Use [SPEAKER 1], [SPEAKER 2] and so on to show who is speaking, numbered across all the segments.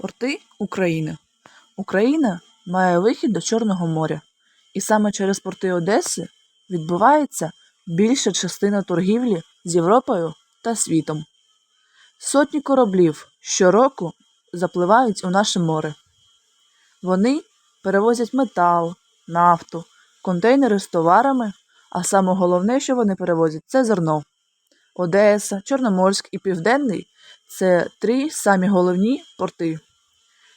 [SPEAKER 1] Порти України. Україна має вихід до Чорного моря. І саме через порти Одеси відбувається більша частина торгівлі з Європою та світом. Сотні кораблів щороку запливають у наше море. Вони перевозять метал, нафту, контейнери з товарами, а саме головне, що вони перевозять, це зерно. Одеса, Чорноморськ і Південний це три самі головні порти,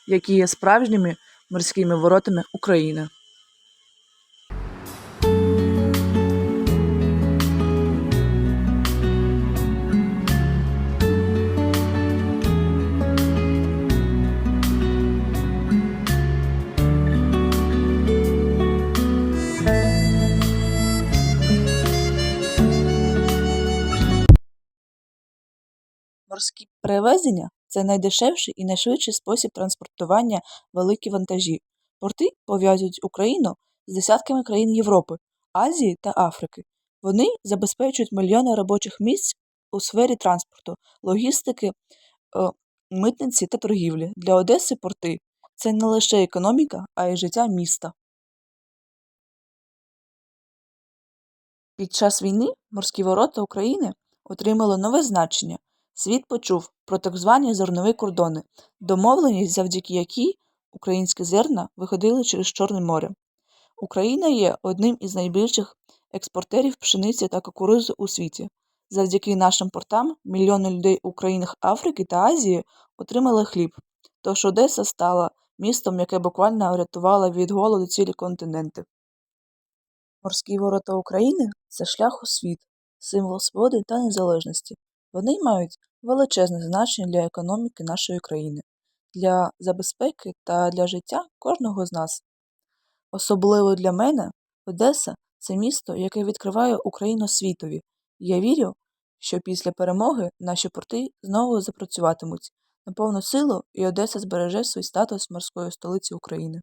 [SPEAKER 1] які є справжніми морськими воротами України. Морські перевезення це найдешевший і найшвидший спосіб транспортування великі вантажі. Порти пов'язують Україну з десятками країн Європи, Азії та Африки. Вони забезпечують мільйони робочих місць у сфері транспорту, логістики, е, митниці та торгівлі. Для Одеси порти це не лише економіка, а й життя міста. Під час війни морські ворота України отримали нове значення. Світ почув про так звані зернові кордони, домовленість, завдяки якій українські зерна виходили через Чорне море. Україна є одним із найбільших експортерів пшениці та кукурузи у світі. Завдяки нашим портам мільйони людей у країнах Африки та Азії отримали хліб. Тож Одеса стала містом, яке буквально врятувало від голоду цілі континенти. Морські ворота України це шлях у світ, символ свободи та незалежності. Вони мають величезне значення для економіки нашої країни, для забезпеки та для життя кожного з нас. Особливо для мене Одеса це місто, яке відкриває Україну світові. Я вірю, що після перемоги наші порти знову запрацюватимуть на повну силу і Одеса збереже свій статус морської столиці України.